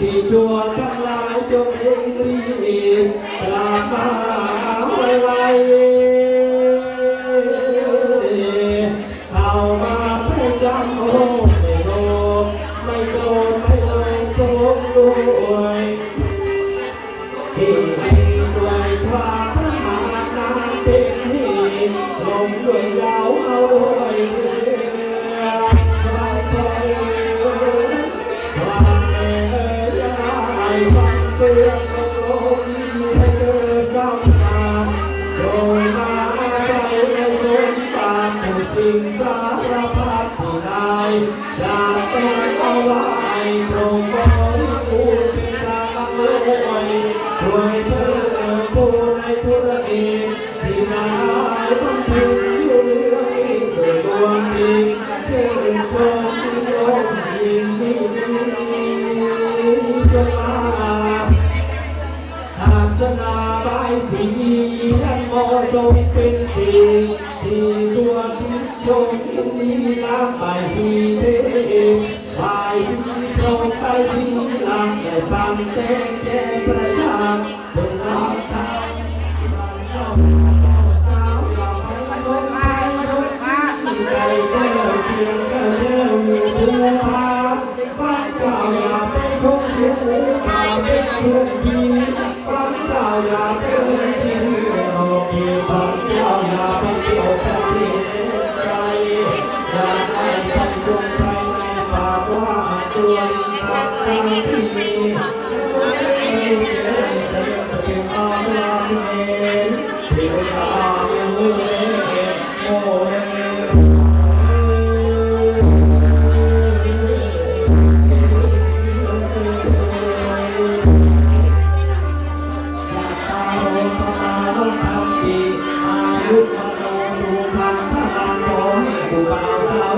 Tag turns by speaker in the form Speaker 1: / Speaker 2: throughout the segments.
Speaker 1: ที่ชั่วทั้งหลายจงเอ็นรีบกราบมาไวๆ สิ่งสารพัดผู้ใด จงเป็นสีที่ตัวงโชคดีล้ำไปที่เทไปที่ตรงไปสีลำแต่ปัแจ้งแจ้งปร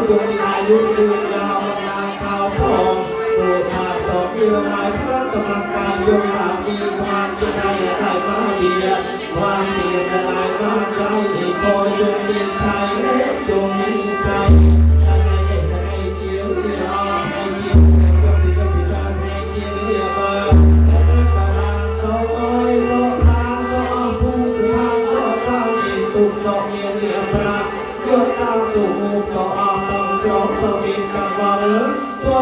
Speaker 1: ยุติอายุยืนยาวมานานเท่าพองผูกขาดสองเดียวนายพระกรรมการยกขามีความจิตใจไทยมาเดียความเดียนลายสร้างใจที่คอยยกดินไทยเล็กจง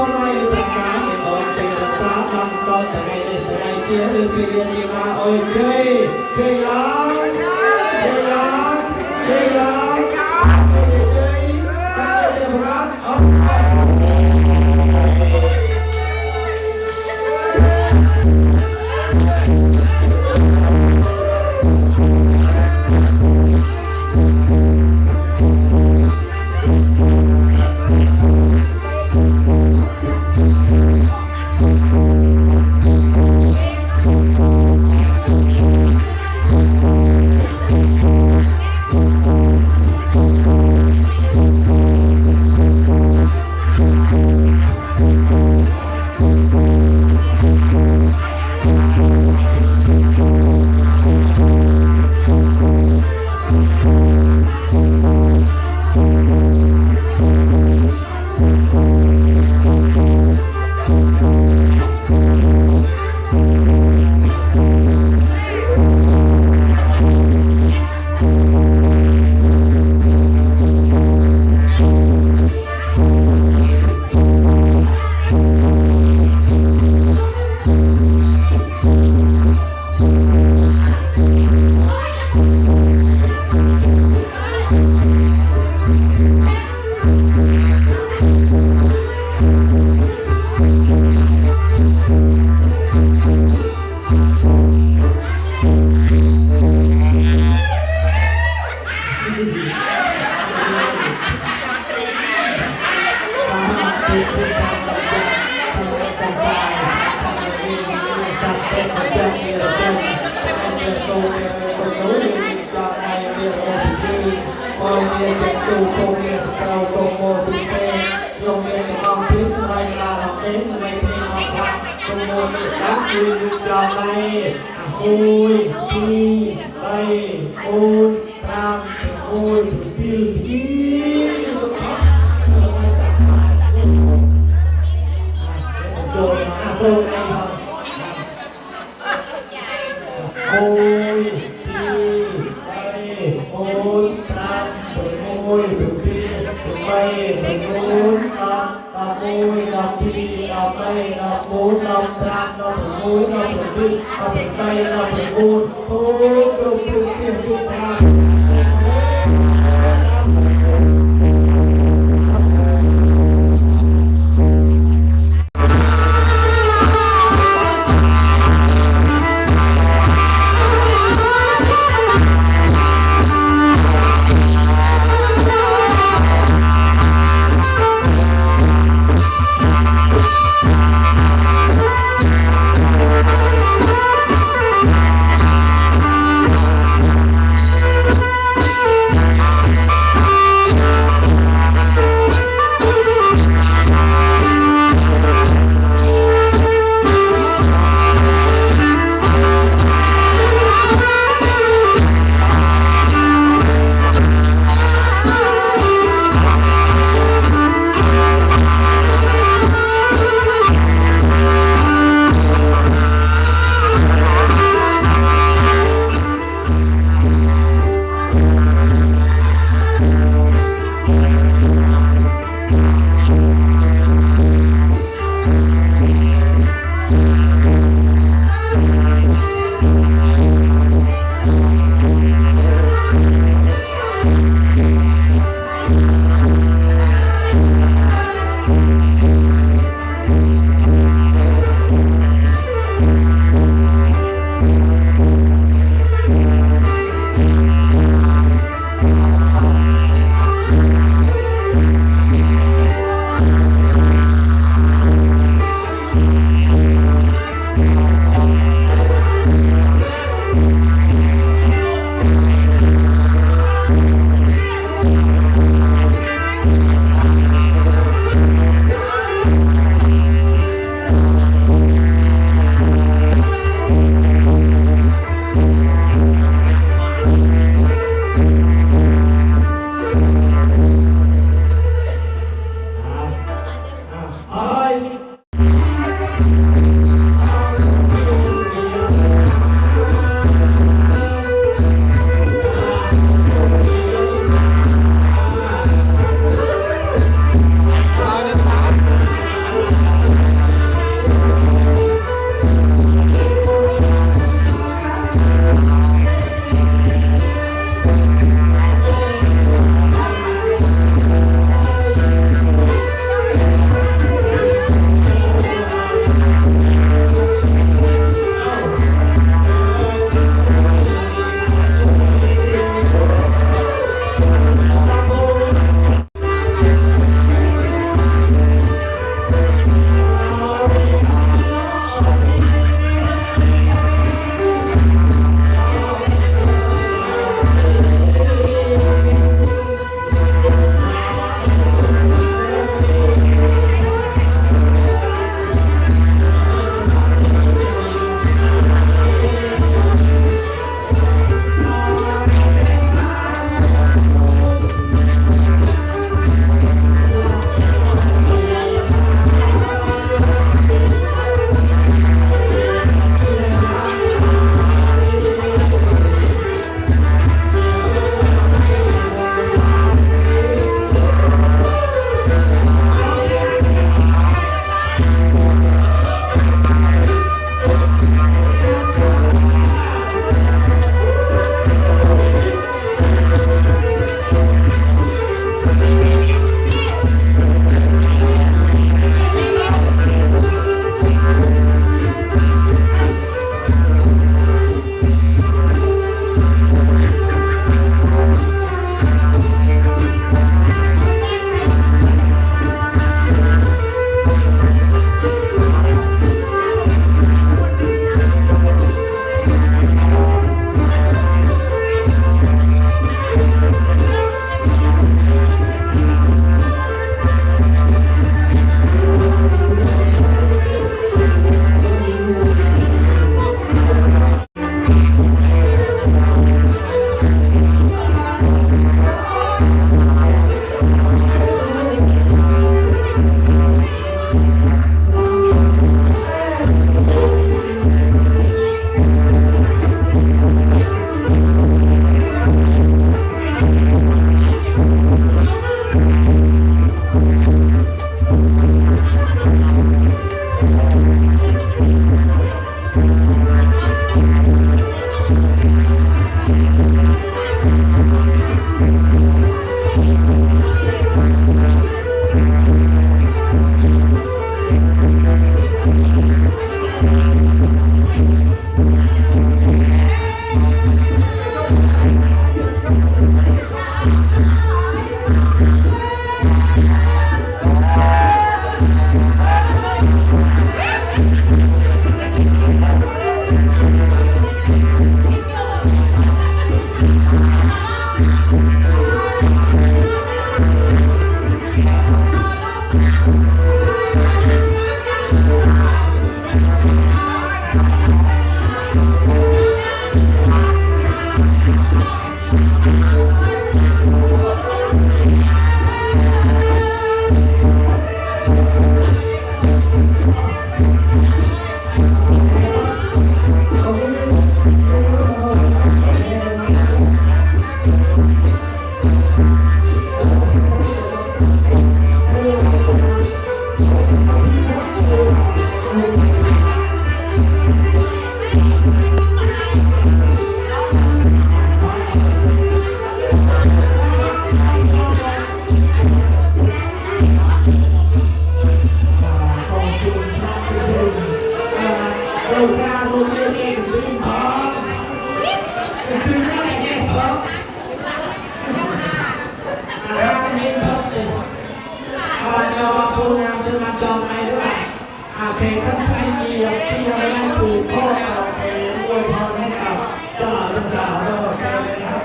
Speaker 1: mai tất cả để con tình là sáng năm con từ ngày này từ ngày kia từ kia đi mà ôi chơi chơi lắm you. จองไปด้วยอาเพลงท่านไม่มียวที่ยังไม่ถูพ่อเราเองด้วยพรให้กับเจ้าสาวโลกนะครับ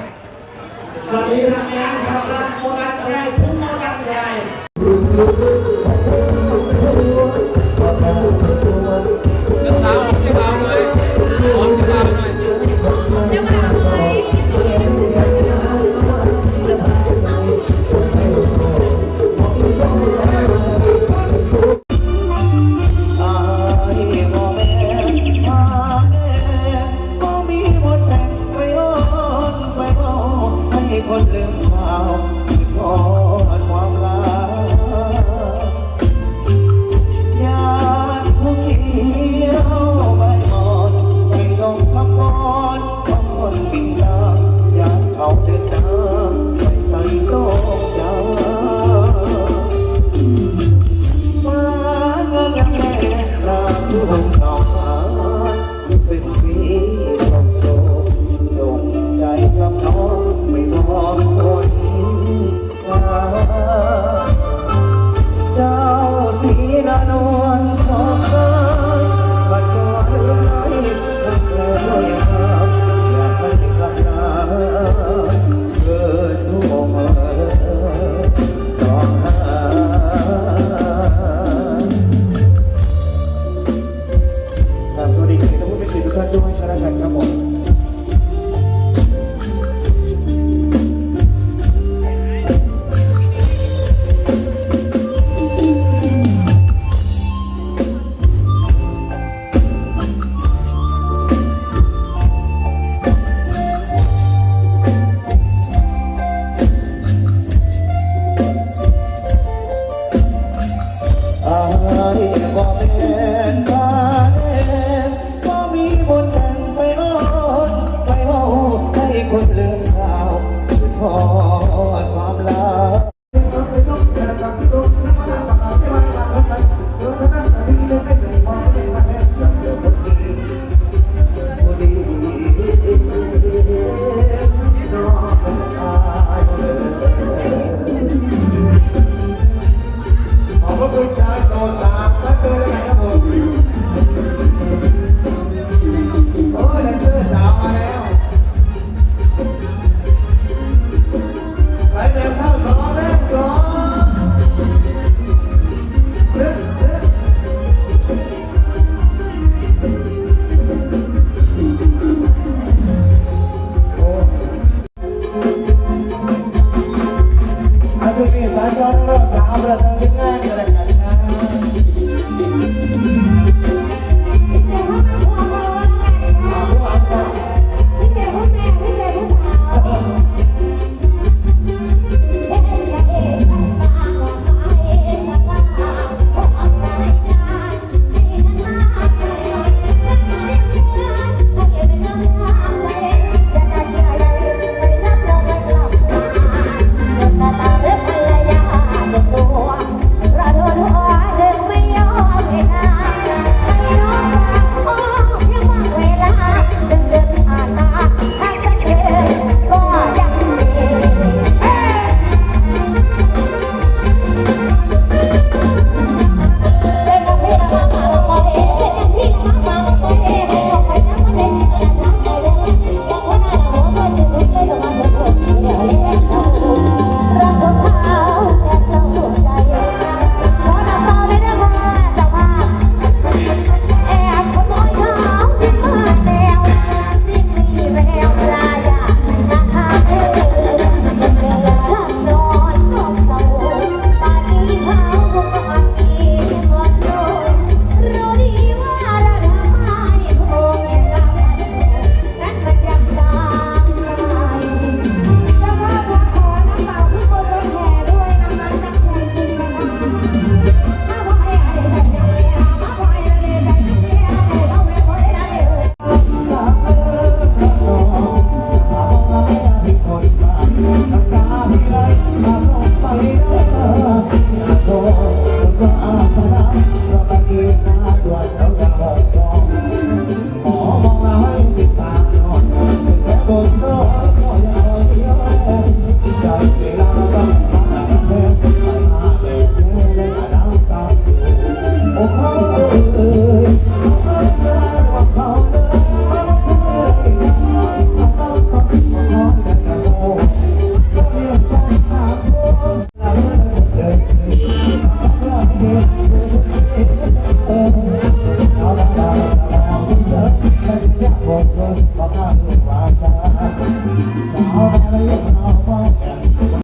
Speaker 2: วัน
Speaker 3: นี้นะ ส่งส่งส่งใจกับน้องไม่มอคนตา